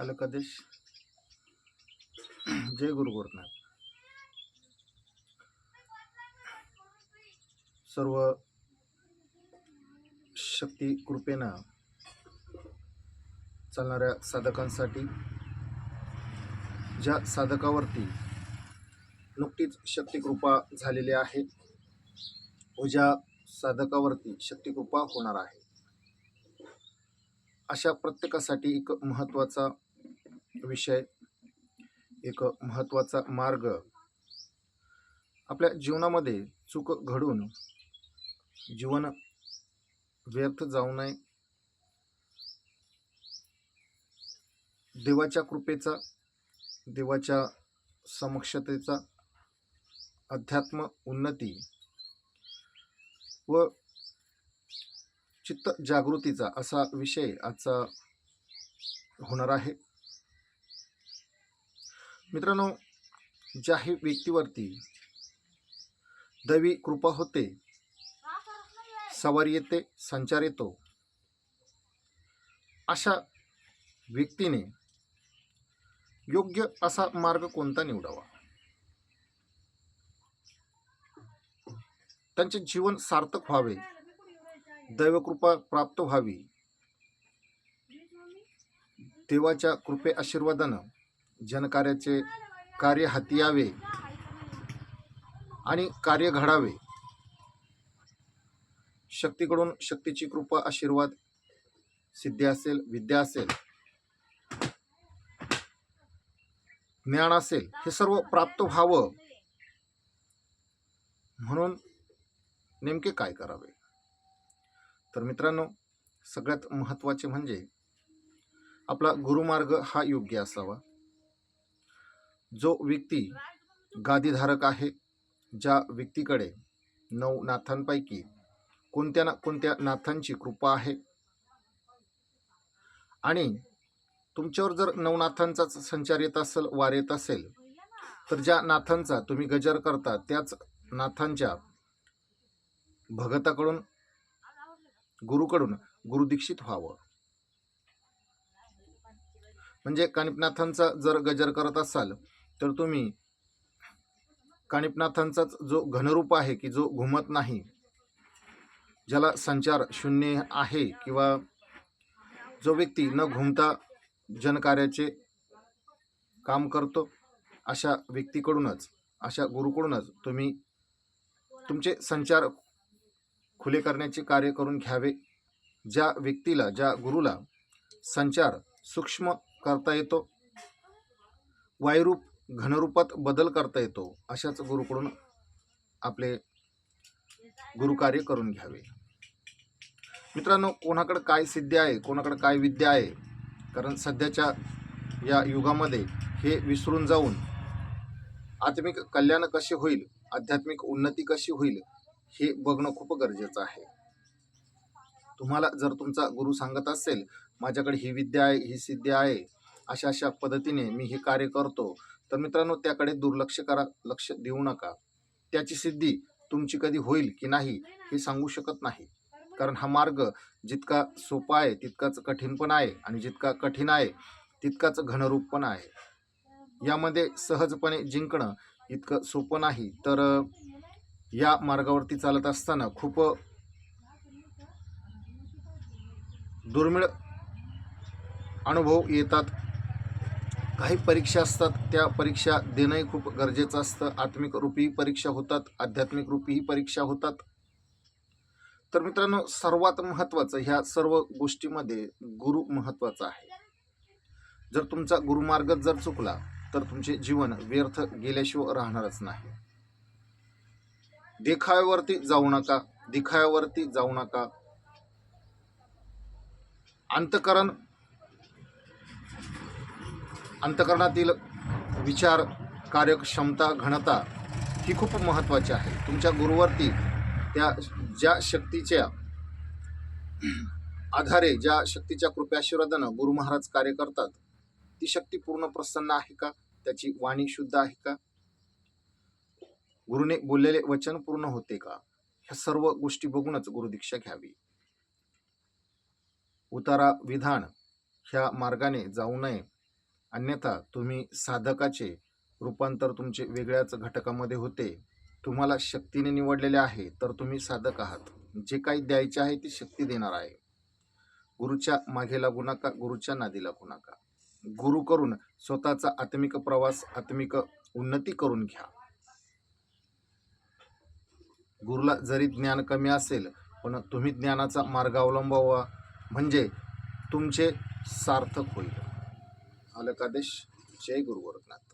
अलकादेश जय गुरु गोरखनाथ. सर्व शक्ती कृपेनं चालणाऱ्या साधकांसाठी ज्या साधकावरती नुकतीच शक्तिकृपा झालेली आहे व ज्या साधकावरती शक्तिकृपा होणार आहे अशा प्रत्येकासाठी एक महत्त्वाचा विषय एक महत्त्वाचा मार्ग. आपल्या जीवनामध्ये चूक घडून जीवन व्यर्थ जाऊ नये. देवाच्या कृपेचा देवाच्या समक्षतेचा अध्यात्म उन्नती व चित्त जागृतीचा असा विषय आजचा होणार आहे. मित्रांनो ज्याही व्यक्तीवरती दैवी कृपा होते सवारी येते संचार येतो अशा व्यक्तीने योग्य असा मार्ग कोणता निवडावा? त्यांचे जीवन सार्थक व्हावे दैवकृपा प्राप्त व्हावी देवाच्या कृपे आशीर्वादानं जनकार्याचे कार्य हाती यावे आणि कार्य घडावे. शक्तीकडून शक्तीची कृपा आशीर्वाद सिद्धी असेल विद्या असेल ज्ञान असेल हे सर्व प्राप्त व्हावं. म्हणून नेमके काय करावे? तर मित्रांनो सगळ्यात महत्त्वाचे म्हणजे आपला गुरुमार्ग हा योग्य असावा. जो व्यक्ती गादीधारक आहे ज्या व्यक्तीकडे नऊ नाथांपैकी कोणत्या ना कोणत्या नाथांची कृपा आहे? आणि तुमच्यावर जर नवनाथांचा संचार येत असेल वार येत असेल तर ज्या नाथांचा तुम्ही गजर करता त्याच नाथांच्या भगताकडून गुरुकडून गुरुदीक्षित व्हावं. म्हणजे कानिपनाथांचा जर गजर करत असाल तर तुम्ही कानिपनाथांचाच जो घनरूप आहे की जो घुमत नाही ज्याला संचार शून्य आहे किंवा जो व्यक्ती न घुमता जनकार्याचे काम करतो अशा व्यक्तीकडूनच अशा गुरुकडूनच तुम्ही तुमचे संचार खुले करण्याचे कार्य करून घ्यावे. ज्या व्यक्तीला ज्या गुरुला संचार सूक्ष्म करता येतो वायुरूप घनरूपात बदल करता येतो अशाच गुरुकडून आपले गुरुकार्य करून घ्यावे. मित्रांनो कोणाकडं काय सिद्धी आहे कोणाकडं काय विद्या आहे कारण सध्याच्या या युगामध्ये हे विसरून जाऊन आत्मिक कल्याण कसे होईल आध्यात्मिक उन्नती कशी होईल हे बघणं खूप गरजेचं आहे. तुम्हाला जर तुमचा गुरु सांगत असेल माझ्याकडे ही विद्या आहे ही सिद्धी आहे अशा अशा पद्धतीने मी हे कार्य करतो तर मित्रांनो त्याकडे दुर्लक्ष करा लक्ष देऊ नका. त्याची सिद्धी तुमची कधी होईल की नाही हे सांगू शकत नाही. कारण हा मार्ग जितका सोपा आहे तितकाच कठीण पण आहे आणि जितका कठीण आहे तितकाच घनरूप पण आहे. यामध्ये सहजपणे जिंकणं इतकं सोपं नाही. तर या मार्गावरती चालत असताना खूप दुर्मिळ अनुभव येतात. काही परीक्षा असतात त्या परीक्षा देणंही खूप गरजेचं असतं. आत्मिक रूपी परीक्षा होतात आध्यात्मिक रूपीही परीक्षा होतात. तर मित्रांनो सर्वात महत्त्वाचं ह्या सर्व गोष्टीमध्ये गुरु महत्त्वाचा आहे. जर तुमचा गुरुमार्ग जर चुकला तर तुमचे जीवन व्यर्थ गेल्याशिवाय राहणारच नाही. देखाव्यावरती जाऊ नका दिखाव्यावरती जाऊ नका. अंतकरण अंतकरणातील विचार कार्यक्षमता घनता ही खूप महत्त्वाची आहे. तुमच्या गुरुवरती त्या ज्या शक्तीच्या आधारे ज्या शक्तीच्या कृपाशीर्वादानं गुरु महाराज कार्य करतात ती शक्ती पूर्ण प्रसन्न आहे का? त्याची वाणी शुद्ध आहे का? गुरुने बोललेले वचन पूर्ण होते का? ह्या सर्व गोष्टी बघूनच गुरुदीक्षा घ्यावी. उतारा विधान ह्या मार्गाने जाऊ नये. अन्यथा तुम्ही साधकाचे रूपांतर तुमचे वेगळ्याच घटकामध्ये होते. तुम्हाला शक्तीने निवडलेले आहे तर तुम्ही साधक आहात. जे काही द्यायचे आहे ती शक्ती देणार आहे. गुरुच्या मागे लागू नका गुरुच्या नादी लागू नका. गुरु करून स्वतःचा आत्मिक प्रवास आत्मिक उन्नती करून घ्या. गुरुला जरी ज्ञान कमी असेल पण तुम्ही ज्ञानाचा मार्ग अवलंबावा. म्हणजे तुमचे सार्थक होईल. अलकादेश जय गुरु गोरखनाथ